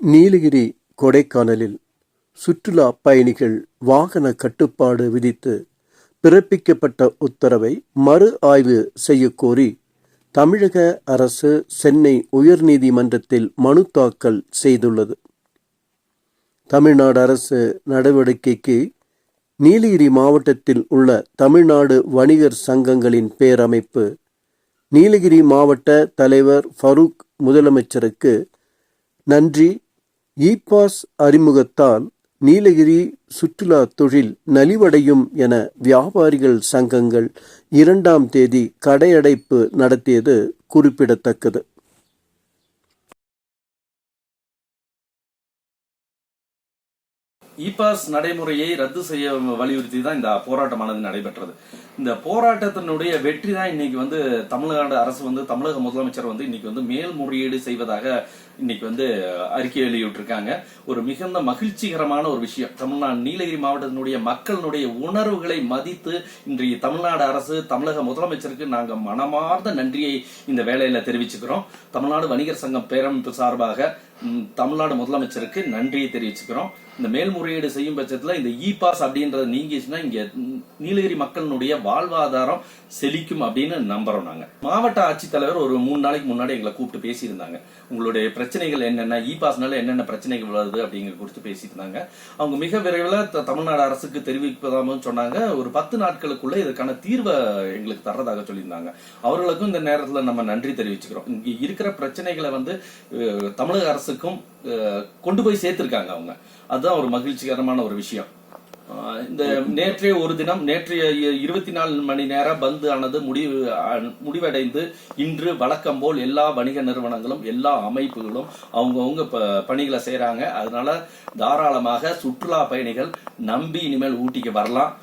நீலகிரி கொடைக்கானலில் சுற்றுலா பயணிகள் வாகன கட்டுப்பாடு விதித்து பிறப்பிக்கப்பட்ட உத்தரவை மறு ஆய்வு செய்யக்கோரி தமிழக அரசு சென்னை உயர்நீதிமன்றத்தில் மனு தாக்கல் செய்துள்ளது. தமிழ்நாடு அரசு நடவடிக்கைக்கு நீலகிரி மாவட்டத்தில் உள்ள தமிழ்நாடு வணிகர் சங்கங்களின் பேரமைப்பு நீலகிரி மாவட்ட தலைவர் ஃபரூக் முதலமைச்சருக்கு நன்றி. இ பாஸ் அறிமுகத்தால் நீலகிரி சுற்றுலா தொழில் நலிவடையும் என வியாபாரிகள் சங்கங்கள் இரண்டாம் தேதி கடையடைப்பு நடத்தியது குறிப்பிடத்தக்கது. இ பாஸ் நடைமுறையை ரத்து செய்ய வலியுறுத்தி தான் இந்த போராட்டமானது நடைபெற்றது. இந்த போராட்டத்தினுடைய வெற்றி தான் இன்னைக்கு வந்து தமிழ்நாடு அரசு வந்து தமிழக முதலமைச்சர் வந்து இன்னைக்கு வந்து மேல்முறையீடு செய்வதாக இன்னைக்கு வந்து அறிக்கை வெளியிட்டிருக்காங்க. ஒரு மிகுந்த மகிழ்ச்சிகரமான ஒரு விஷயம். தமிழ்நாடு நீலகிரி மாவட்டத்தினுடைய மக்களினுடைய உணர்வுகளை மதித்து இன்றைய தமிழ்நாடு அரசு தமிழக முதலமைச்சருக்கு நாங்கள் மனமார்ந்த நன்றியை இந்த வேலையில தெரிவிச்சுக்கிறோம். தமிழ்நாடு வணிகர் சங்கம் பேரமைப்பு சார்பாக தமிழ்நாடு முதலமைச்சருக்கு நன்றியை தெரிவிச்சுக்கிறோம். இந்த மேல்முறை மேல்முறையீடு செய்யும் பட்சத்துல இந்த இ பாஸ் அப்படின்றது நீங்கிச்சுன்னா இங்க நீலகிரி மக்களினுடைய வாழ்வாதாரம் செழிக்கும் அப்படின்னு நம்புறோம் நாங்க. மாவட்ட ஆட்சித்தலைவர் ஒரு மூணு நாளைக்கு முன்னாடி எங்களை கூப்பிட்டு பேசியிருந்தாங்க. உங்களுடைய பிரச்சனைகள் என்னென்ன இ பாஸ்னால என்னென்ன பிரச்சனைகள் வருது அப்படிங்கிற குறித்து பேசியிருந்தாங்க. அவங்க மிக விரைவில் த- தமிழ்நாடு அரசுக்கு தெரிவிப்பதாகவும் சொன்னாங்க. ஒரு பத்து நாட்களுக்குள்ள இதற்கான தீர்வை எங்களுக்கு தர்றதாக சொல்லியிருந்தாங்க. அவர்களுக்கும் இந்த நேரத்தில் நம்ம நன்றி தெரிவிச்சுக்கிறோம். இங்க இருக்கிற பிரச்சனைகளை வந்து தமிழக அரசுக்கும் கொண்டு போய் சேர்த்திருக்காங்க அவங்க. அதுதான் ஒரு மகிழ்ச்சிகரமான ஒரு விஷயம். இந்த நேற்றைய ஒரு தினம் நேற்றைய இருபத்தி நாலு மணி நேரம் பந்து ஆனது முடிவு முடிவடைந்து இன்று வழக்கம் போல் எல்லா வணிக நிறுவனங்களும் எல்லா அமைப்புகளும் அவங்கவுங்க ப- பணிகளை செய்கிறாங்க அதனால தாராளமாக சுற்றுலா பயணிகள் நம்பி இனிமேல் ஊட்டிக்கு வரலாம்.